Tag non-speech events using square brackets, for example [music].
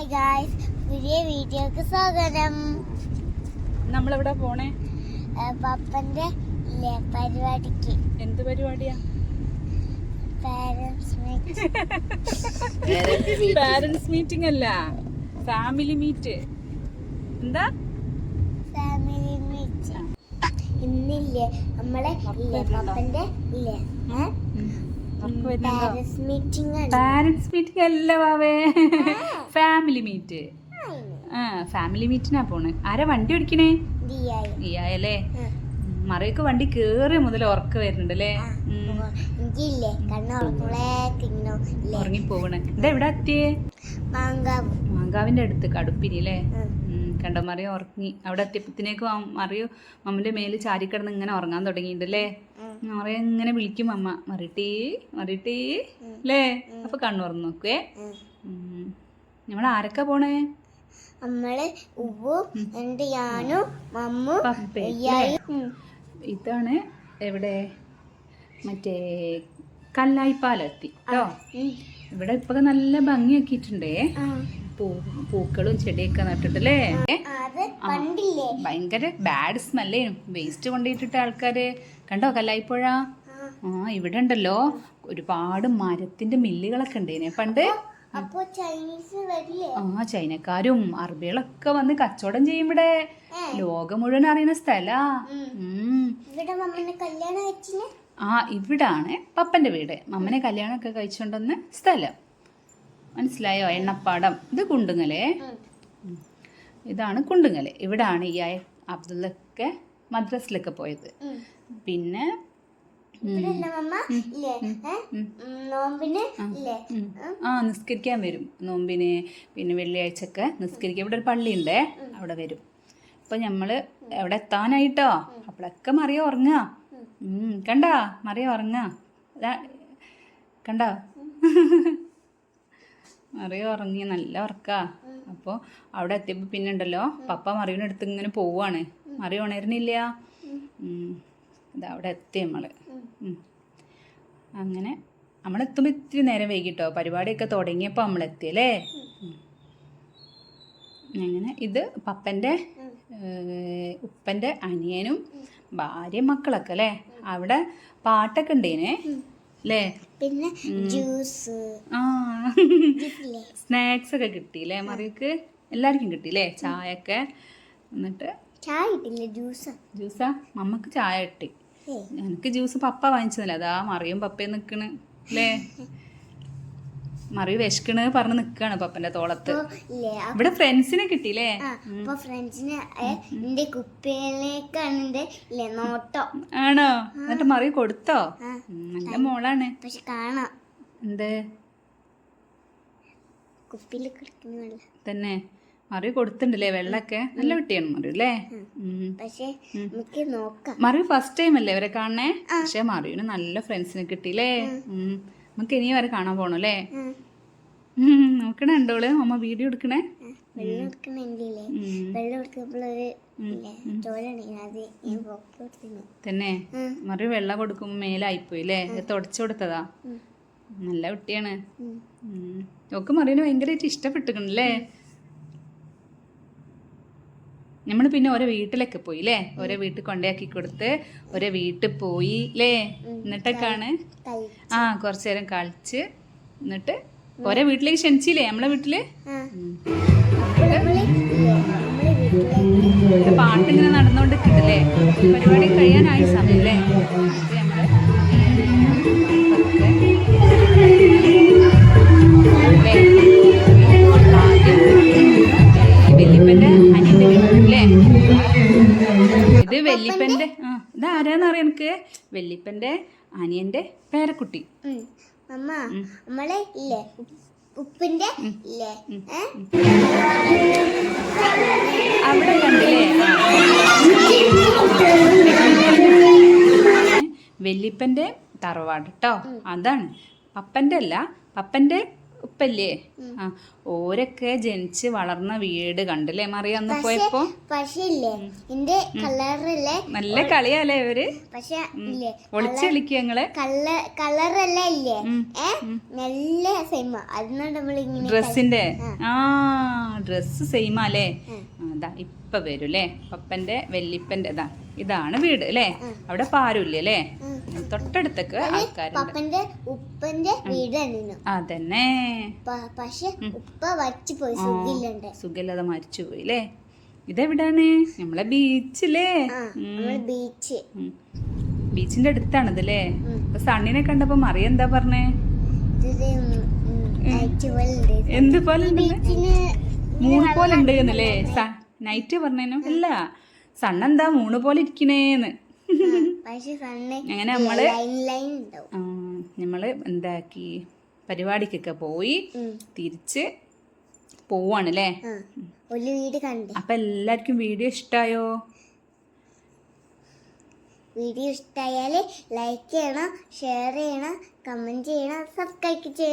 Hi guys പുതിയ വീഡിയോക്ക് സ്വാഗതം. നമ്മളെവിടെ പോണേ? പപ്പന്റെ പരിപാടിക്ക്. എന്ത് പരിപാടിയാ? പാരന്റ്സ് മീറ്റ് പാരന്റ്സ് മീറ്റിംഗ് അല്ല. ഫാമിലി മീറ്റ് എന്താ? ഫാമിലി മീറ്റ് ഇന്നില്ലേ നമ്മളെ പപ്പന്റെ ഇല്ലേ പാരന്റ്സ് മീറ്റിംഗ് അല്ല വാവേ ഫാമിലി മീറ്റ് ആ. ഫാമിലി മീറ്റിനാ പോണ്. ആരാ വണ്ടി ഓടിക്കണേ? ഇയാലേ മറിയൊക്കെ വണ്ടി കേറി മുതൽ ഉറക്ക വരുന്നുണ്ട് അല്ലേ? എന്താ ഉറങ്ങിപ്പോവണ്. ഇതാ എവിടെ എത്തിയേ? മാങ്കാവ്. മാങ്കാവിന്റെ അടുത്ത് കടുപ്പിനി അല്ലേ? കണ്ട? മറിയ ഉറങ്ങി. അവിടെ എത്തിയപ്പത്തിനേക്കും മറിയോ മമ്മിന്റെ മേൽ ചാരിക്കിടന്ന് ഇങ്ങനെ ഉറങ്ങാൻ തുടങ്ങിയിട്ടുണ്ടല്ലേ. മറിയ ഇങ്ങനെ വിളിക്കും അമ്മ. മറിട്ടേ മറിട്ടേ അല്ലേ അപ്പൊ കണ്ണു നോക്കുവേ. നോക്കേ നമ്മൾ ആരൊക്കെ പോണേ? നമ്മൾ ഉവ്വും എന്റെ ഞാനും മമ്മും പപ്പേ ഇതാണ് എവിടെ? മറ്റേ കല്ലായിപ്പാലെത്തി കേട്ടോ. ഇവിടെ ഇപ്പൊ നല്ല ഭംഗിയാക്കിയിട്ടുണ്ടേ. പൂ പൂക്കളും ചെടിയൊക്കെ നട്ടിട്ടല്ലേ? ഭയങ്കര ബാഡ് സ്മെല്ലേ വേസ്റ്റ് കൊണ്ടിട്ടിട്ട് ആൾക്കാര്. കണ്ടോ കല്ലായിപ്പുഴ? ആ. ആ ഇവിടെ ഉണ്ടല്ലോ. ഒരുപാട് മരത്തിന്റെ മില്ലുകളൊക്കെ ഉണ്ടേനെ പണ്ട്. ആ ചൈനക്കാരും അറബികളൊക്കെ വന്ന് കച്ചവടം ചെയ്യും ഇവിടെ. ലോകം മുഴുവൻ അറിയുന്ന സ്ഥല. ആ ഇവിടാണ് പപ്പന്റെ വീട്. മമ്മനെ കല്യാണമൊക്കെ കഴിച്ചുകൊണ്ടുവന്ന സ്ഥലം. മനസ്സിലായോ? എണ്ണപ്പാടം. ഇത് കുണ്ടുങ്ങലേ? ഇതാണ് കുണ്ടുങ്ങൽ. ഇവിടാണ് ഈ ആയ അബ്ദുള്ളൊക്കെ മദ്രസിലൊക്കെ പോയത്. പിന്നെ. ആ നിസ്കരിക്കാൻ വരും. നോമ്പിന് പിന്നെ വെള്ളിയാഴ്ചയൊക്കെ നിസ്കരിക്കാൻ ഇവിടെ ഒരു പള്ളിയുണ്ടേ. അവിടെ വരും. അപ്പൊ നമ്മൾ എവിടെ എത്താനായിട്ടോ? അപ്പോഴൊക്കെ മറിയ ഉറങ്ങാ. ഉം, കണ്ടാ? മറിയ ഉറങ്ങാ. കണ്ടോ? [laughs] മറിയ ഉറങ്ങി നല്ല ഉറക്കാ. അപ്പോൾ അവിടെ എത്തിയപ്പോൾ പിന്നെ ഉണ്ടല്ലോ പപ്പ മറിയുടെ അടുത്ത് ഇങ്ങനെ പോവാണ്. മറി ഉണരുന്നില്ല. അവിടെ എത്തി നമ്മൾ. അങ്ങനെ നമ്മളെത്തുമ്പോൾ ഇത്തിരി നേരം വൈകിട്ടോ? പരിപാടിയൊക്കെ തുടങ്ങിയപ്പോൾ നമ്മളെത്തിയല്ലേ അല്ലേ? അങ്ങനെ ഇത് പപ്പന്റെ ഉപ്പന്റെ അനിയനും ഭാര്യ മക്കളൊക്കെ അല്ലേ? അവിടെ പാട്ടൊക്കെ ഉണ്ടേനെ? അല്ലേ പിന്നെ ജ്യൂസ്. ആ. സ്നാക്സ് ഒക്കെ കിട്ടി അല്ലേ മറിയക്ക് എല്ലാവർക്കും കിട്ടിയില്ലേ ചായ ഒക്കെ എന്നിട്ട്? ചായ കിട്ടില്ല ജ്യൂസ്. ജ്യൂസാ? മമ്മക്ക് ചായ കിട്ടി. എനിക്ക് ജ്യൂസ് പപ്പ വാങ്ങിച്ചതല്ല അതാ മറിയും പപ്പയും നിക്കണ് അല്ലേ [laughs] മറിയ വിശക്കണ് പറഞ്ഞ് നിക്കാണ് പപ്പന്റെ തോളത്ത്. ഇവിടെ ഫ്രണ്ട്സിനെ കിട്ടിയില്ലേ? അപ്പൊ ഫ്രണ്ട്സിനെ എന്റെ കുപ്പിയിലേക്കാണ് എന്റെ നോട്ടോ. ആണോ? എന്നിട്ട് മറി കൊടുത്തോ? നല്ല മോളാണ്. പക്ഷെ കാണാം. എന്ത്? കുപ്പിയിൽ കിടക്കുന്ന തന്നെ മറി കൊടുത്തിണ്ടല്ലേ വെള്ളൊക്കെ നല്ല കുട്ടിയാണ് മറി അല്ലേ? മറി ഫസ്റ്റ് ടൈം അല്ലേ ഇവരെ കാണണേ? പക്ഷെ മറിയുന് നല്ല ഫ്രണ്ട്സിനെ കിട്ടിയില്ലേ. നമുക്ക് ഇനി വരെ കാണാൻ പോണു അല്ലേ? നോക്കണേ ഉണ്ടോൾ അമ്മ വീഡിയോ എടുക്കണേ? തന്നെ? മറി വെള്ളം കൊടുക്കുമ്പോ മേലായിപ്പോയി അല്ലേ? തുടച്ചു കൊടുത്തതാ. നല്ല കുട്ടിയാണ്. ഓക്ക് മറിയനെ ഭയങ്കരമായിട്ട് ഇഷ്ടപ്പെട്ടിക്കണല്ലേ നമ്മൾ പിന്നെ ഓരോ വീട്ടിലൊക്കെ പോയി അല്ലേ ഓരോ വീട്ടിൽ കൊണ്ടാക്കി കൊടുത്ത് ഓരോ വീട്ടിൽ പോയി അല്ലേ എന്നിട്ടൊക്കെയാണ് ആ കുറച്ചു നേരം കളിച്ച് എന്നിട്ട് ഓരോ വീട്ടിലേക്ക് ക്ഷണിച്ചില്ലേ? നമ്മളെ വീട്ടിൽ? പാട്ടിങ്ങനെ നടന്നുകൊണ്ട് കിട്ടില്ലേ പരിപാടി കഴിയാനായി സമയല്ലേ? അപ്പൊ അനിയന്റെ വീട്ടിലല്ലേ ഇത് ആരാന്ന് ആ ഇത് ആരാന്നറിയാം എനിക്ക്? വെല്ലിപ്പന്റെ അനിയന്റെ പേരക്കുട്ടി. വെല്ലിപ്പന്റെ അമ്മ നമ്മളെ ഇല്ലേ? ഉപ്പിന്റെ ഇല്ലേ? ഏ? അവിടെ കണ്ടില്ലേ? വല്യപ്പന്റെ തറവാട് കേട്ടോ അതാണ്. പപ്പന്റെ അല്ല പപ്പന്റെ ഉപ്പല്ലേ? ആ ഓരൊക്കെ ജനിച്ച് വളർന്ന വീട് കണ്ടല്ലേ മറിയ അന്ന് പോയപ്പോ? പക്ഷെ കളറല്ലേ നല്ല കളിയാലേ ഇവർ? പക്ഷെ ഒളിച്ചു കളിക്കുക ഞങ്ങൾ കള ഇല്ലേ? നല്ല സെയിം ഡ്രസ്സിന്റെ? ആ. ഡ്രസ് സെയിം അല്ലേ. അതാ ഇപ്പൊ വരും അല്ലേ പപ്പന്റെ വല്യപ്പന്റെ ഇതാ ഇതാണ് വീട് അല്ലേ അവിടെ പാരുല്ലേ അല്ലേ തൊട്ടടുത്തൊക്കെ ആൾക്കാരുണ്ട്. ഉപ്പന്റെ അതന്നെ. സുഖല്ലാതെ പക്ഷെ ഉപ്പ വച്ചു പോയി സുഖില്ലണ്ട് മരിച്ചു പോയി അല്ലേ ഇതെവിടാണ്? നമ്മളെ നമ്മൾ ബീച്ച്. ബീച്ചിന്റെ അടുത്താണിത് അല്ലേ അപ്പൊ സണ്ണിനെ കണ്ടപ്പോ മറിയ എന്താ പറഞ്ഞേ? എന്ത് പോലെ മൂന്ന് പോലെ ഉണ്ട് എന്നല്ലേ? നൈറ്റ് പറഞ്ഞേനു? അല്ല സണ്ണെന്താ മൂണ് പോലെ ഇരിക്കണേന്ന്? അങ്ങനെ നമ്മൾ നമ്മൾ എന്താക്കി? പരിപാടിക്കൊക്കെ പോയി. തിരിച്ച് പോവാണല്ലേ? അല്ലേ ഒരു വീട് കണ്ടേ. അപ്പൊ എല്ലാവർക്കും വീഡിയോ ഇഷ്ടായോ? വീഡിയോ ഇഷ്ടമായാൽ ലൈക്ക് ചെയ്യണം ഷെയർ ചെയ്യണം കമന്റ് ചെയ്യണം സബ്സ്ക്രൈബ് ചെയ്യണം.